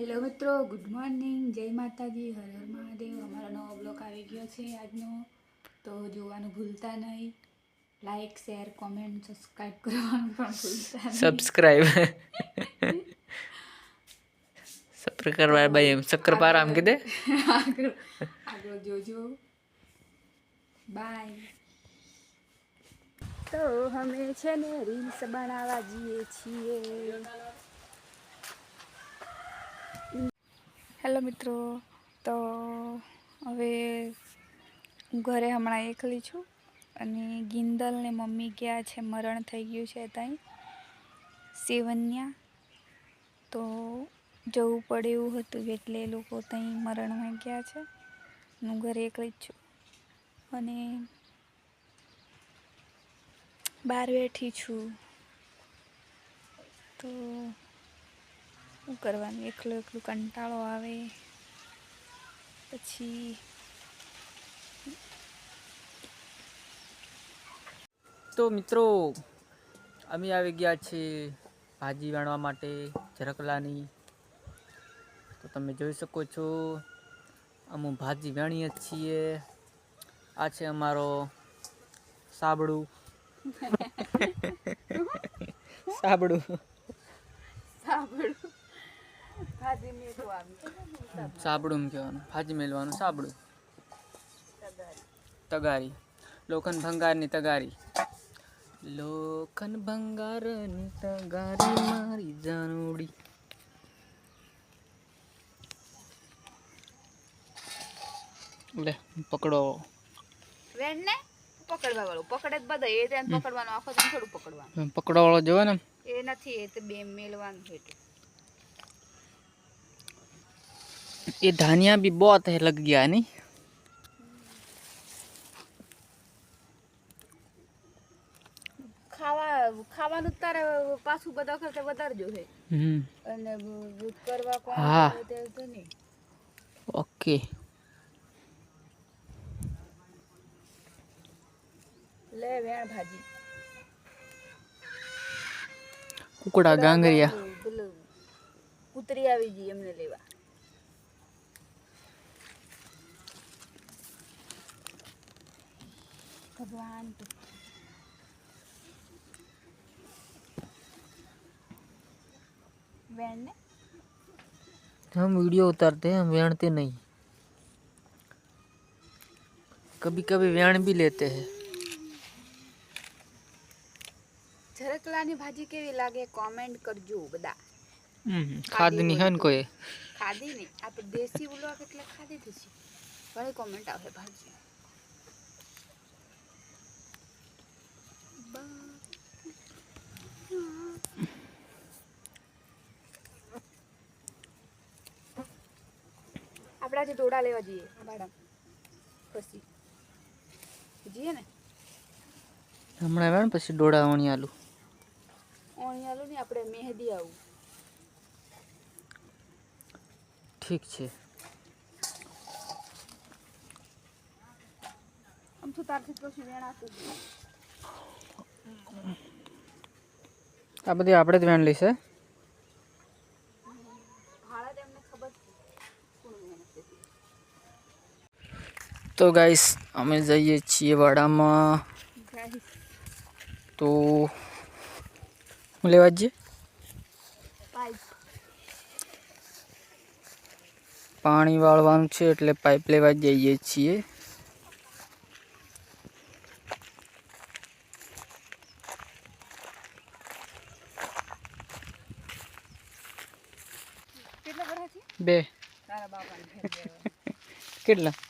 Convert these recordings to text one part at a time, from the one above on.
Hello મિત્રો good morning જય માતાજી હર હર મહાદેવ. અમારો નવો બ્લોગ આવી ગયો છે આજનો. તો જોવાનું ભૂલતા નહીં. લાઈક શેર કોમેન્ટ સબસ્ક્રાઈબ કરવાનું પણ ભૂલતા નહીં. સબસ્ક્રાઈબ સપ્રકાર ભાઈ એમ. શક્કરપારા આમ કીધે? આગળ આગળ જોજો. બાય તો અમે છે ને રીલ્સ બનાવવા જઈએ છીએ. હેલો મિત્રો, તો હવે હું ઘરે હમણાં એકલી છું અને ગિંદલ ને મમ્મી ગયા છે, મરણ થઈ ગયું છે ત્યાં સેવન્યા. તો જવું પડે એવું હતું એટલે એ લોકો ત્યાં મરણમાં ગયા છે. હું ઘરે એકલી જ છું. અને બહાર બેઠી છું. તો શું કરવાનું? એકલું એકલું કંટાળો આવે. પછી તો મિત્રો અમે આવી ગયા છીએ ભાજી વણવા માટે ઝરકલાની. તો તમે જોઈ શકો છો અમે ભાજી વણીએ છીએ. આ છે અમારો સાબડું. સાબડું. આવી સાબડું કહેવાનું. ભાજી મેળવાનું સાબડું. તગારી. લોખંડ ભંગારની તગારી. લોખન ભંગારની તગારી મારી જાનુડી લે પકડો. વેણ ને પકડવા વાળો પકડે જ બધા. એ તેને પકડવાનું આખો થોડું પકડવાનું. પકડવા વાળો જોવે ને. એ નથી એ તો બે મેલવાનું છે ये धानिया भी बहुत है लग गया नहीं ખાવા ખાવાનું જ તારે પાછું બધા વખતે વધારે જોશે हम्म અને બ- કરવા કોણ હા. કરે તે તો નહીં ओके લે વેણ ભાજી कुकड़ा गांगरिया પેલું- પેલું કૂતરી આવી ગઈ એમને લેવા ભગવાન વેણ ને हम वीडियो उतारते हैं हम वेणते नहीं कभी कभी वेण भी लेते हैं ઝરકલાની ભાજી કેવી લાગે કોમેન્ટ કરજો બધા ખાદ ની હન કોઈ ખાધી ને આપણે દેશી ઉલવા એટલે ખાધી જ છે ઘણી કોમેન્ટ આવે ભાજી આપણે આજે દોડા લેવા જઈએ. મેડમ પછી. જઈએ ને? હમણાં વેણ પછી ડોળા ઓણી આલુ ઓણી આલુ ને આપણે મહેંદી આવું. ઠીક છે. આમ તો તારથી પછી વેણ આપું. આ બધી આપણે જ વેણ લઈશે તો ગાઈસ અમે જઈએ છીએ વાડામાં Guys, તો હું લેવા જઈએ pipe. પાણી વાળવાનું છે એટલે પાઇપ લેવા જઈએ છીએ કેટલા બધા છે બે તારા બાપાને ઘેર બે કેટલા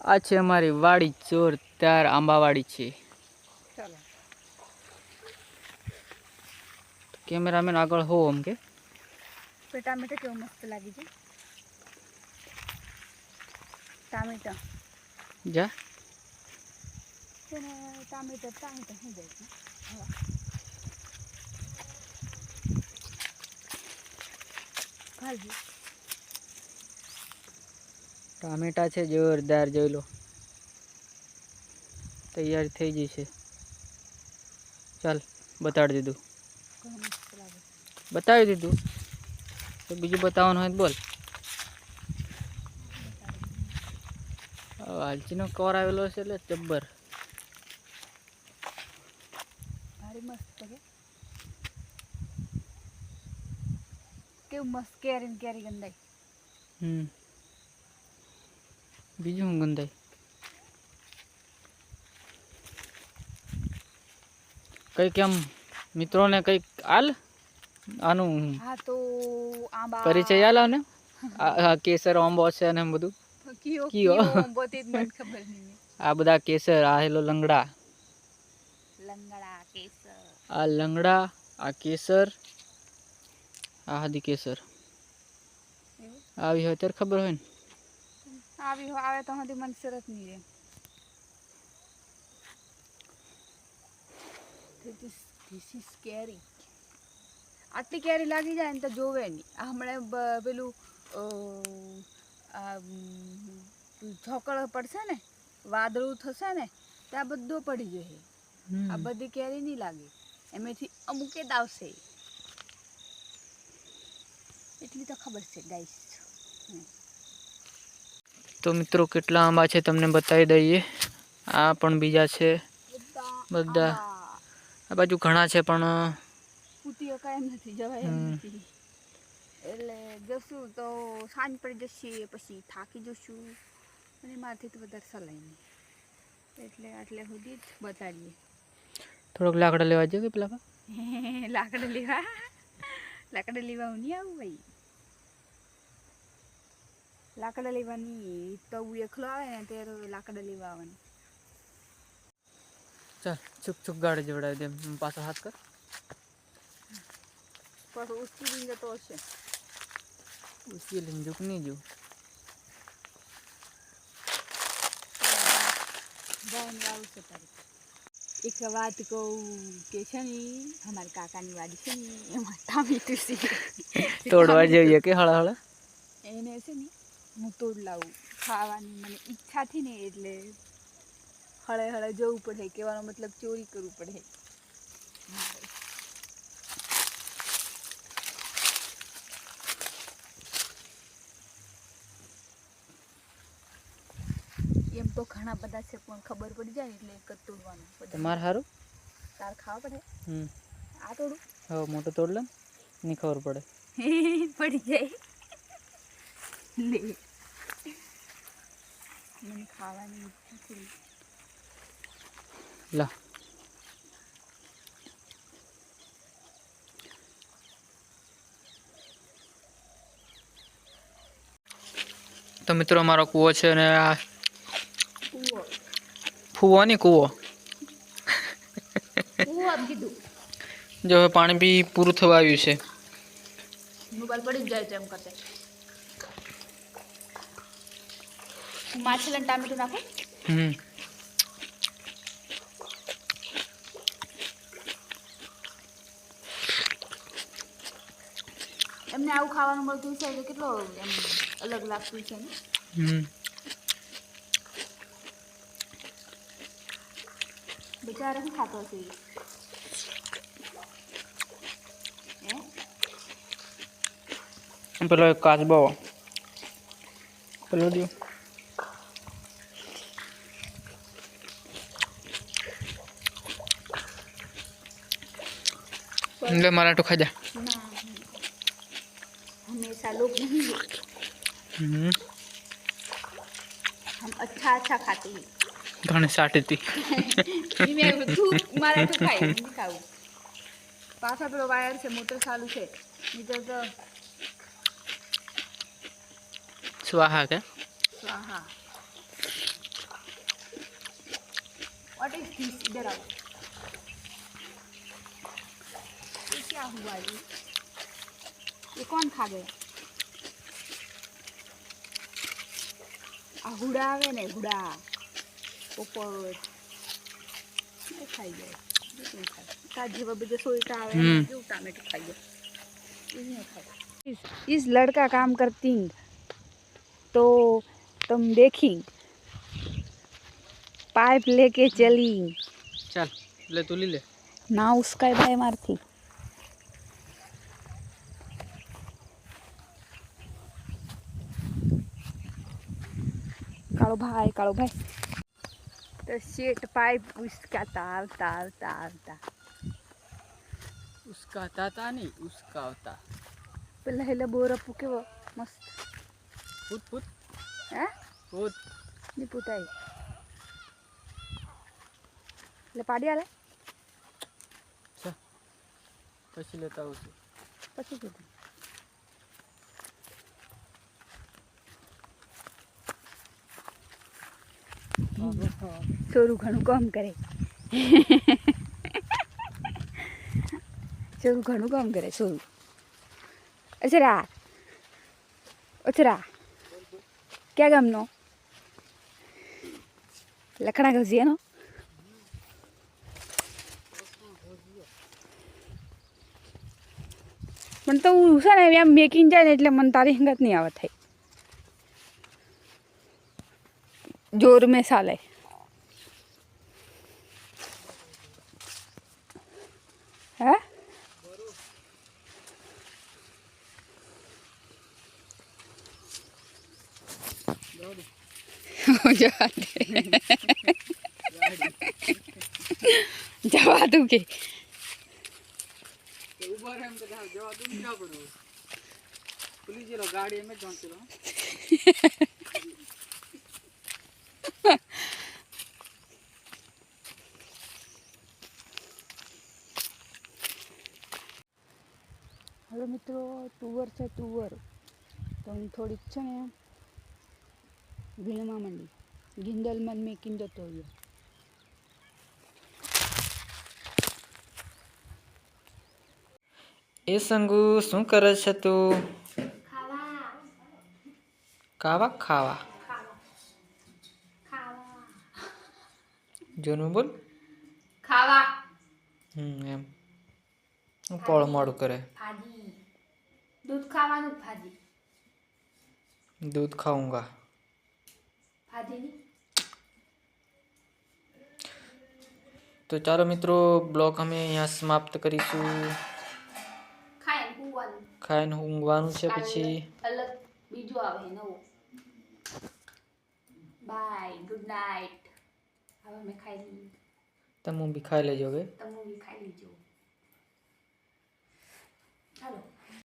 આ છે અમારી વાડી જોરદાર આંબાવાડી છે ચાલો કેમેરામેન આગળ હો આમ કે પણ ટામેટા કેવું મસ્ત લાગી છે ટામેટા જા છે ને ટામેટા ટામેટા શું જાય છે હા. ટામેટા છે જોરદાર જોઈ લો. તૈયાર થઈ જશે ચાલ બતાડી દીધું. બતાવી દીધું? તો બીજું બતાવવાનું હોય તો બોલ. વાલચીનો કવર આવેલો છે એટલે જબ્બર. કેવું મસ્ત કેરી કેરી ગંદાઈ હમ. બીજું શું ગંધાય કંઈક એમ મિત્રોને કંઈક આલ? આનું પરિચય આલ ને કેસર આંબો છે અને બધું? કયો આ બધા કેસર આ હેલો લંગડા. લંગડા આ લંગડા આ કેસર આ હદી કેસર. આવી હોય ત્યારે ખબર હોય ને. આવી હો- આવે તો હજી મને સરસ નહીં રહે ધીસ ઇઝ કેરી આટલી કેરી લાગી જાય ને તો જોવે નહીં આ હમણાં બ- પેલું અ, આ ઉમ, ઝોકળ પડશે ને વાદળું થશે ને ત્યાં બધું પડી જશે આ હમ. બધી કેરી નહીં લાગે એમાંથી અમુક જ આવશે એટલી તો ખબર છે ગાઈસ તો મિત્રો કેટલા આંબા છે તમને બતાવી દઈએ. આ પણ બીજા છે. બધા. આ બાજુ ઘણા છે પણ નથી જવાય એટલે જશું તો સાંજ પડી જશે પછી થાકી જશું. અને મારથી તો વધારે સલાઈ નહીં. એટલે આટલે સુધી જ બતાડીએ થોડોક લાકડા લેવા જઈએ પેલા લાકડા લેવા? લાકડા લેવા હું નહીં આવું ભાઈ? લાકડા લેવાની તો હું એકલો આવે ને ત્યારે લાકડા લેવા આવવાનું ચાલ ચૂક ચૂક ગાડી જોડાવી દે હું પાછો હાથ કર પછી ઉચકી જતો હશે ઉસી લઈને ઝૂક નહીં જવું જઈને આવું છે તારે એક વાત કહું કે છે ને અમારા કાકાની વાડી છે ને એમાં ટામેટું છે તોડવા જઈએ કે હળા હળા એને છે ને હું તોડ લાવું. ખાવાની મને ઈચ્છા ને એટલે હળે હળે જવું પડે કહેવાનો મતલબ ચોરી કરવું પડે. એમ તો ઘણા બધા છે પણ ખબર પડી જાય એટલે એક જ તોડવાનું તમારે સારું તાર ખાવા પડે? હમ. આ તોડું? હવે મોટો તોડ લે ને ખબર પડે. પડી જાય. લે. તો મિત્રો મારો કૂવો છે અને આ ફૂવો નહીં કૂવો. જો હવે પાણી બી પૂરું થવા આવ્યું છે. મોબાઈલ પડી જાય છે એમ કરતે. માછલા ટામેટું નાખો હમ એમને આવું ખાવાનું મળતું છે એટલે કેટલો એમ અલગ લાગતું છે ને હમ બિચારા શું ખાતો હશે એ? હે પેલો એક કાચબો પેલો દો ले मारा तो खा जा ના हमेशा लोग नहीं होते हम्म हम अच्छा अच्छा खाते हैं ઘણી સાટી હતી ઈ મેં તું મારે તો ખાઈ નહીં ખાવું પાછા પેલો વાયર છે મોટર ચાલુ છે નીચે તો સ્વાહા કે स्वाहा व्हाट इज दिस इधर आओ क्या हुआ ये ये कौन खा गया આ હુડા આવે ને હુડા પોપટ એ ખાઈ જાય બીજું નહીં ખાય. તાર જેવા બધા સોયટા આવે ને હમ. કેવું ટામેટું ખાઈ જાય એ નહીં ખાય इस, इस लड़का काम करती तो तुम देखी पाइप लेके चली ચાલ લે તું લી લે ना उसका भाई मारती કાળો ભાઈ કાળો ભાઈ. તો શેટ પાઇપ ઉસકાતા આવતા આવતા. આવતા ઉસકાતા તા નહીં ઉસકાવતા. પેલા હેલે બોર આપું કેવો મસ્ત. પૂત પૂત. હે? પૂત. ની પૂતાઈ. એટલે પાડી આલે. પછી લેતા આવશું. પછી કીધું. ચોરું ઘણું કામ કરે. ચોરું ઘણું કામ કરે ચોરું અચરા અચરા ક્યાં ગામનો? લખણા ઘસીયાનો પણ તો હું છે ને, એમ મેકિંગ જાય ને એટલે મને તારી હંગત નહીં આવે થઈ. ज़ोर में साले। है? जवा दूँगी। गाड़ी में હવે મિત્રો તુવર છે તુવર. તો હું થોડીક છે ને વીણવા માંડી. ગિંદલ મન મેકીને જતો રહ્યો. એ સંગુ શું કરે છે તું? ખાવા. ખાવા? જોનું બોલ. ખાવા. હમ એમ. પળ પોળ મોડું કરે. ભાજી. દૂધ ખાવાનું ભાજી दूध खाऊंगा ભાજીની તો ચાલો મિત્રો બ્લોગ અમે અહીંયા સમાપ્ત કરીશું ખાય ને કૂવાનું ખાઈને ઊંઘવાનું છે પછી અલગ બીજું આવે નવું બાય ગુડ નાઇટ હવે અમે ખાઈ લઈએ તમે બી ખાઈ લેજો હવે તમે બી ખાઈ લીજો ચાલો